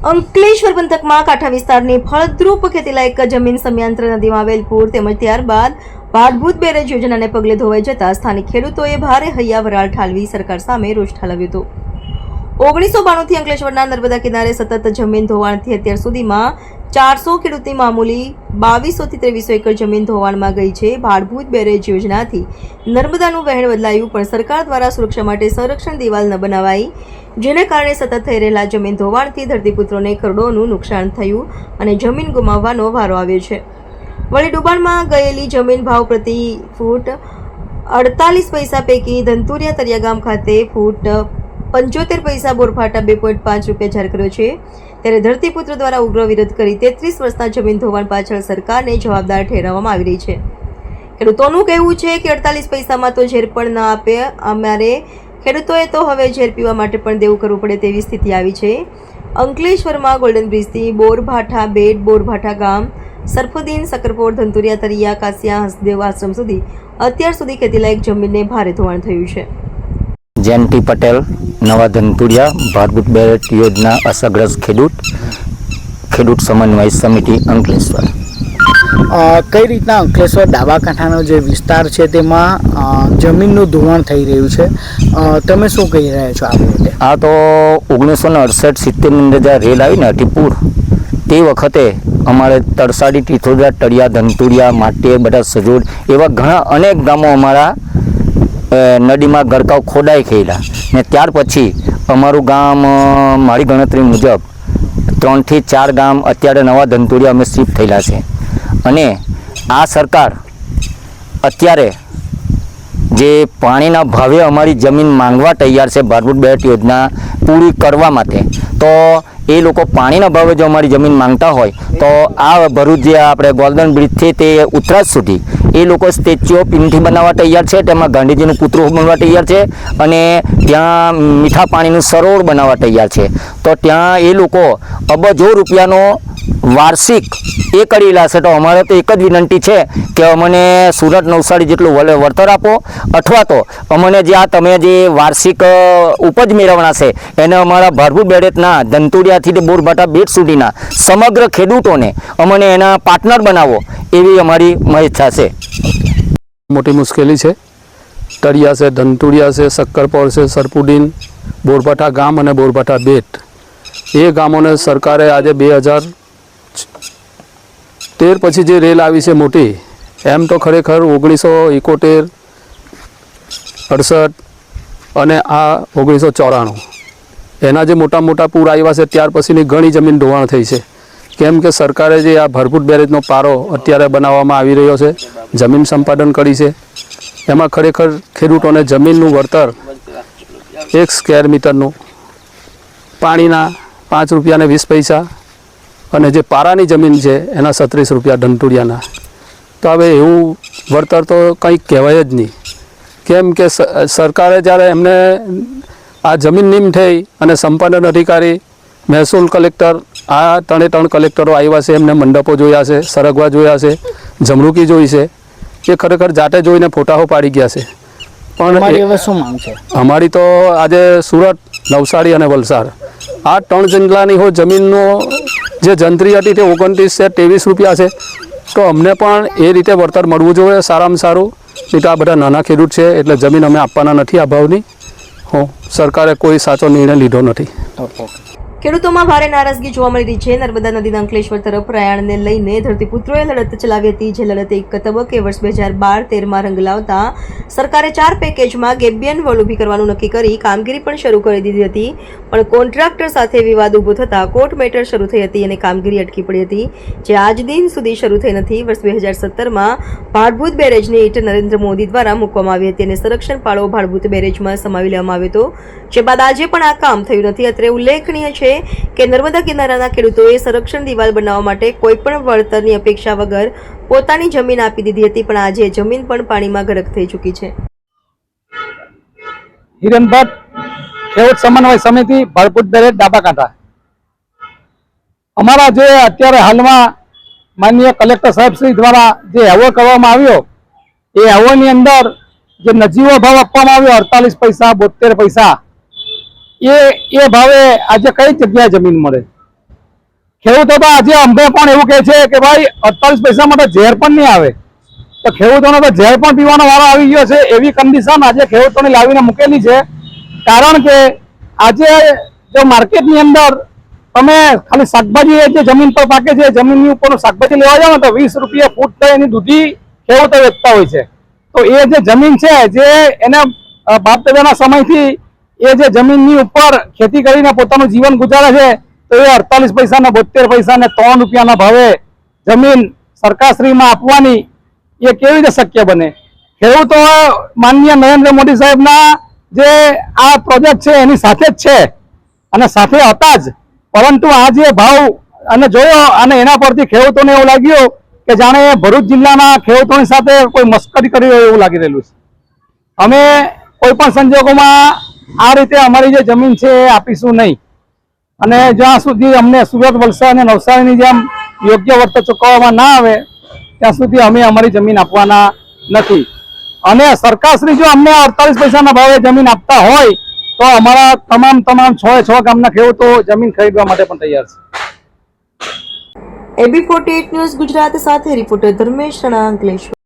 અંકલેશ્વર પંથકમાં કાંઠા વિસ્તારની ફળદ્રુપ ખેતીલાયક જમીન સમયાંત્ર નદીમાં આવેલ પૂર તેમજ ત્યારબાદ ભાડભૂત બેરેજ યોજનાને પગલે ધોવાઈ જતા સ્થાનિક ખેડૂતોએ ભારે હૈયા વરાળ ઠાલવી સરકાર સામે રોષ ઠાલવ્યો હતો. ઓગણીસો બાણુંથી અંકલેશ્વરના નર્મદા કિનારે સતત જમીન ધોવાણથી અત્યાર સુધીમાં ચારસો ખેડૂતની મામૂલી બાવીસોથી ત્રેવીસો એકર જમીન ધોવાણમાં ગઈ છે. ભાડભૂત બેરેજ યોજનાથી નર્મદાનું વહેણ બદલાયું, પણ સરકાર દ્વારા સુરક્ષા માટે સંરક્ષણ દિવાલ ન બનાવાઈ, જેને કારણે સતત થઈ રહેલા જમીન ધોવાણથી ધરતીપુત્રોને કરોડોનું નુકસાન થયું અને જમીન ગુમાવવાનો વારો આવ્યો છે. વળી ડુબાણમાં ગયેલી જમીન ભાવ પ્રતિ ફૂટ અડતાલીસ પૈસા પૈકી ધંતુરિયા તરિયા ગામ ખાતે ફૂટ પંચોતેર પૈસા બોરફાટા બે પોઈન્ટ પાંચ રૂપિયા જાહેર કર્યો છે. ત્યારે ધરતીપુત્ર દ્વારા ઉગ્ર વિરોધ કરી તેત્રીસ વર્ષના જમીન ધોવાણ પાછળ સરકારને જવાબદાર ઠેરવવામાં આવી રહી છે. ખેડૂતોનું કહેવું છે કે અડતાલીસ પૈસામાં તો ઝેર પણ ન આપે, અમારે ખેડૂતોએ તો હવે ઝેર પીવા માટે પણ દેવું કરવું પડે તેવી સ્થિતિ આવી છે. અંકલેશ્વરમાં ગોલ્ડન બ્રિજથી બોરભાઠા બેટ, બોરભાઠા ગામ, સરફુદ્દીન, સકરપોર ધંતુરિયા તરિયા, કાસિયા, હસદેવ આશ્રમ સુધી અત્યાર સુધી ખેતીલાયક જમીનને ભારે ધોવાણ થયું છે. જયંતિ પટેલ નવા ધનપુરિયા ભારભૂત બેરેટ યોજના અસરગ્રસ્ત ખેડૂત ખેડૂત સમન્વય સમિતિ અંકલેશ્વર. કઈ રીતના અંકલેશ્વર ડાબા કાંઠાનો જે વિસ્તાર છે તેમાં જમીનનું ધોવાણ થઈ રહ્યું છે? તમે શું કહી રહ્યા છો આ રીતે આ તો ઓગણીસો ને અડસઠ સિત્તેરની અંદર જ્યારે રેલ આવી ને અટીપુર તે વખતે અમારે તરસાડી ટીથોડા તળિયા ધનતુરિયા માટીએ બધા સજોડ એવા ઘણા અનેક ગામો અમારા નદીમાં ગરકાવ ખોડાઈ ગયેલા. ને ત્યાર પછી અમારું ગામ મારી ગણતરી મુજબ ત્રણથી ચાર ગામ અત્યારે નવા ધંતુરિયા અમે શિફ્ટ થયેલા છે. અને આ સરકાર અત્યારે જે પાણીના ભાવે અમારી જમીન માંગવા તૈયાર છે ભારભૂત બેટ યોજના પૂરી કરવા માટે, તો એ લોકો પાણીના ભાવે જો અમારી જમીન માંગતા હોય, તો આ ભરૂચ જે આપણે ગોલ્ડન બ્રિજથી તે ઉત્તરાજ સુધી, એ લોકો સ્ટેચ્યુ ઓફ યુનિટી બનાવવા તૈયાર છે, તેમાં ગાંધીજીનું પુતળું બનવા તૈયાર છે, અને ત્યાં મીઠા પાણીનું સરોવર બનાવવા તૈયાર છે. તો ત્યાં એ લોકો અબજો રૂપિયાનો વાર્ષિક એ કરી લાશે તો અમારે તો એક જ વિનંતી છે કે અમને સુરત નવસારી જેટલું વલ- વળતર આપો. અથવા તો અમને જે આ તમે જે વાર્ષિક ઉપજ મેળવણા છે, એને અમારા ભારભૂત બેડેતના ધંતુરિયાથી બોરભાટા બેટ સુધીના સમગ્ર ખેડૂતોને અમને એના પાર્ટનર બનાવો એવી અમારી ઈચ્છા છે. મોટી મુશ્કેલી છે. તળિયા છે, ધંતુડિયા છે શક્કરપોર છે, સરપુડીન બોરભાઠા ગામ અને બોરભાઠા બેટ. એ ગામોને સરકારે આજે બે હજાર તેર પછી જે રેલ આવી છે મોટી, એમ તો ખરેખર ઓગણીસો એકોતેર, અડસઠ અને આ ઓગણીસો ચોરાણું. એના જે મોટા મોટા પૂર આવ્યા છે, ત્યાર પછીની ઘણી જમીન ધોવાણ થઈ છે. કેમ કે સરકારે જે આ ભરપૂર બેરેજનો પારો અત્યારે બનાવવામાં આવી રહ્યો છે, જમીન સંપાદન કરી છે. એમાં ખરેખર ખેડૂતોને જમીનનું વળતર એક સ્ક્વેર મીટરનું પાણીના પાંચ રૂપિયાને વીસ પૈસા અને જે પારાની જમીન છે એના સત્રીસ રૂપિયા ઢંટુડિયાના તો હવે એવું વળતર તો કંઈક કહેવાય જ નહીં. કેમ કે સરકારે જ્યારે એમને આ જમીન નિમ થઈ અને સંપાદન અધિકારી મહેસૂલ કલેક્ટર આ ત્રણે ત્રણ કલેક્ટરો આવ્યા છે એમને મંડપો જોયા છે સરગવા જોયા છે જમરૂકી જોઈ છે એ ખરેખર જાતે જોઈને ફોટાઓ પાડી ગયા છે. પણ શું માંગ છે? અમારી તો આજે સુરત નવસારી અને વલસાડ. આ ત્રણ જિલ્લાની હો જમીનનો જે જંત્રી હતી તે ઓગણત્રીસ છે, ત્રેવીસ રૂપિયા છે. તો અમને પણ એ રીતે વળતર મળવું જોઈએ, સારામાં સારું. નહીં તો આ બધા નાના ખેડૂત છે, એટલે જમીન અમે આપવાના નથી આ ભાવની. હો, સરકારે કોઈ સાચો નિર્ણય લીધો નથી. ખેડૂતોમાં ભારે નારાજગી જોવા મળી રહી છે. નર્મદા નદીના અંકલેશ્વર તરફ પ્રયાણને લઈને ધરતીપુત્રોએ લડત ચલાવી હતી, જે લડત એક તબક્કે વર્ષ બે હજાર બાર તેરમાં રંગ લાવતા સરકારે ચાર પેકેજમાં ગેબિયન વોલ ઊભી કરવાનું નક્કી કરી કામગીરી પણ શરૂ કરી દીધી હતી. પણ કોન્ટ્રાક્ટર સાથે વિવાદ ઊભો થતાં કોર્ટ મેટર શરૂ થઈ હતી અને કામગીરી અટકી પડી હતી, જે આજ દિન સુધી શરૂ થઈ નથી. વર્ષ બે હજાર સત્તરમાં ભાડભૂત બેરેજની ઈટ નરેન્દ્ર મોદી દ્વારા મૂકવામાં આવી હતી અને સંરક્ષણ પાળો ભાડભૂત બેરેજમાં સમાવી લેવામાં આવ્યો હતો. જે બાદ આજે પણ આ કામ થયું નથી. અત્રે ઉલ્લેખનીય છે કે નર્મદા કિનારાના ખેડૂતોએ સંરક્ષણ દિવાલ બનાવવા માટે કોઈ પણ વળતરની અપેક્ષા વગર પોતાની જમીન આપી દીધી હતી, પણ આજે જમીન પણ પાણીમાં ગરક થઈ ચૂકી છે. હિરેન ખેડૂત સમન્વય સમિતિ ભરપૂર બેરેજ ડાબા કાંઠા અમારા જે અત્યારે હાલમાં માનનીય કલેક્ટર સાહેબ શ્રી દ્વારા જે એવો કરવામાં આવ્યો, એ એવોની અંદર જે નજીવો ભાવ આપવામાં આવ્યો, અડતાલીસ પૈસા બોતેર પૈસા એ એ ભાવે આજે કઈ જગ્યાએ જમીન મળે? ખેડૂતો તો આજે અમને પણ એવું કહે છે કે ભાઈ, અડતાલીસ પૈસામાં તો ઝેર પણ નહીં આવે. તો ખેડૂતોને તો ઝેર પણ પીવાનો વારો આવી ગયો છે, એવી કન્ડિશન આજે ખેડૂતોને લાવીને મૂકેલી છે. કારણ કે આજે જો માર્કેટની અંદર તમે ખાલી શાકભાજી જે જમીન પર પાકે છે જમીનની ઉપરનું શાકભાજી લેવા જાઓ તો વીસ રૂપિયા ફૂટ થઈ એની દૂધી ખેડૂતો વેચતા હોય છે. તો એ જે જમીન છે, જે એને બાપ દાદાના સમયથી એ જે જમીનની ઉપર ખેતી કરીને પોતાનું જીવન ગુજારે છે, તો એ અડતાલીસ પૈસા બોતેર પૈસા ને ત્રણ રૂપિયાના ભાવે જમીન સરકારશ્રીમાં આપવાની એ કેવી રીતે શક્ય બને? ખેડૂતો માનનીય નરેન્દ્ર મોદી સાહેબના જે આ પ્રોજેક્ટ છે, એની સાથે જ છે. અને સાથે હતા જ. પરંતુ આ જે ભાવ અને જોયો અને એના પરથી ખેડૂતોને એવું લાગ્યું કે જાણે ભરૂચ જિલ્લાના ખેડૂતોની સાથે કોઈ મસ્કરી કરી રહ્યો એવું લાગી રહેલું છે. અમે કોઈ પણ સંજોગોમાં આ રીતે અમારી જે જમીન છે એ આપીશું નહીં. અને જ્યાં સુધી અમને સુરત વલસાડ અને નવસારીની જેમ યોગ્ય વળતર ચૂકવવામાં ના આવે, ત્યાં સુધી અમે અમારી જમીન આપવાના નથી. અને સરકારશ્રી જો અમને અડતાલીસ પૈસાના ભાવે જમીન આપતા હોય, તો અમારા તમામ તમામ છ છ ગામના ખેડૂતો જમીન ખરીદવા માટે પણ તૈયાર છે. એબી ફોર્ટી ન્યૂઝ ગુજરાત સાથે રિપોર્ટર ધર્મેશ રણા અંકલેશ્વર.